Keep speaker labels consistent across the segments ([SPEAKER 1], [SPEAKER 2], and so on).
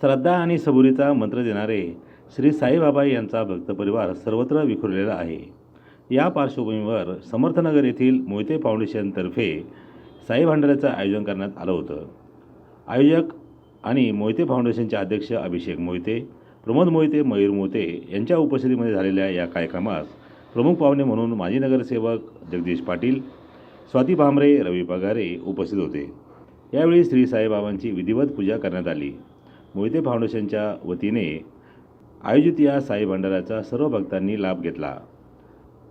[SPEAKER 1] श्रद्धा आणि सबुरीचा मंत्र देणारे श्री साईबाबा यांचा भक्तपरिवार सर्वत्र विखुरलेला आहे. या पार्श्वभूमीवर समर्थनगर येथील मोहिते फाउंडेशनतर्फे साई भांडाऱ्याचं आयोजन करण्यात आलं होतं. आयोजक आणि मोहिते फाउंडेशनचे अध्यक्ष अभिषेक मोहिते प्रमोद मोहिते मयूर मोहिते यांच्या उपस्थितीमध्ये झालेल्या या कार्यक्रमास प्रमुख पाहुणे म्हणून माजी नगरसेवक जगदीश पाटील स्वाती भामरे रवी पगारे उपस्थित होते. यावेळी श्री साईबाबांची विधिवत पूजा करण्यात आली. मोहिते फाउंडेशनच्या वतीने आयोजित या साई भंडाऱ्याचा सर्व भक्तांनी लाभ घेतला.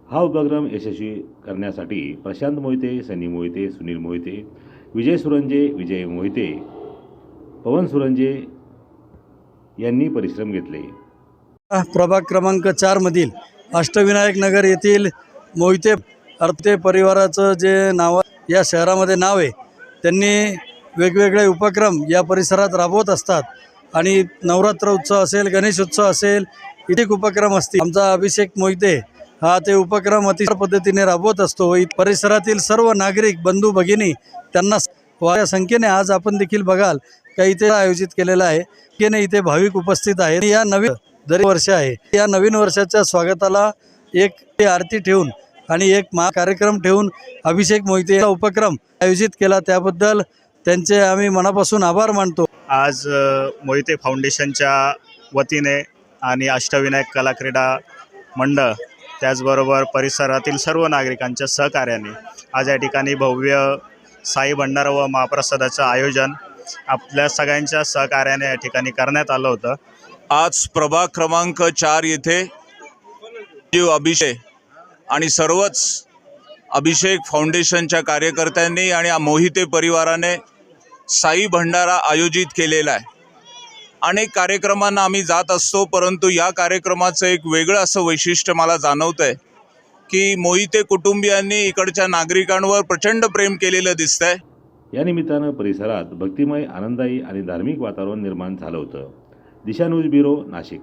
[SPEAKER 1] हा उपक्रम यशस्वी करण्यासाठी प्रशांत मोहिते सनी मोहिते सुनील मोहिते विजय सुरंजे विजय मोहिते पवन सुरंजे यांनी परिश्रम घेतले.
[SPEAKER 2] प्रभाग क्रमांक चारमधील अष्टविनायक नगर येथील मोहिते अर्थे परिवाराचं जे नाव या शहरामध्ये नाव आहे त्यांनी वेगवेगळे उपक्रम या परिसरात राबवत असतात. आणि नवरात्र उत्सव असेल गणेश उत्सव असेल इथे उपक्रम असतील. आमचा अभिषेक मोहिते हा ते उपक्रम अतिशय पद्धतीने राबवत असतो. परिसरातील सर्व नागरिक बंधू भगिनी त्यांना वाऱ्या संख्येने आज आपण देखील बघाल. का इथे आयोजित केलेला आहे. की इथे भाविक उपस्थित आहेत. या नवीन दर वर्ष आहे. या नवीन वर्षाच्या स्वागताला एक ते आरती ठेवून आणि एक महा कार्यक्रम ठेवून अभिषेक मोहिते उपक्रम आयोजित केला. त्याबद्दल त्यांचे आम्ही मनापासून आभार मानतो.
[SPEAKER 3] आज मोहिते फाउंडेशनच्या वतीने आणि अष्टविनायक कला क्रीडा मंडळ त्याचबरोबर परिसरातील सर्व नागरिकांच्या सहकार्याने आज या ठिकाणी भव्य साई भंडारा व महाप्रसादाचं आयोजन आपल्या सगळ्यांच्या सहकार्याने या ठिकाणी करण्यात आलं होतं.
[SPEAKER 4] आज प्रभाग क्रमांक चार येथे जीव अभिषेक आणि सर्वच अभिषेक फाउंडेशनच्या कार्यकर्त्यांनी आणि मोहिते परिवाराने साई भंडारा आयोजित केलेला आहे. अनेक कार्यक्रमांना आम्ही जात असतो परंतु या कार्यक्रमाचं एक वेगळं असं वैशिष्ट्य मला जाणवतं आहे की मोहिते कुटुंबियांनी इकडच्या नागरिकांवर प्रचंड प्रेम केलेलं दिसतंय.
[SPEAKER 1] या निमित्तानं परिसरात भक्तिमय आनंदायी आणि धार्मिक वातावरण निर्माण झालं होतं. Disha news bureau Nashik.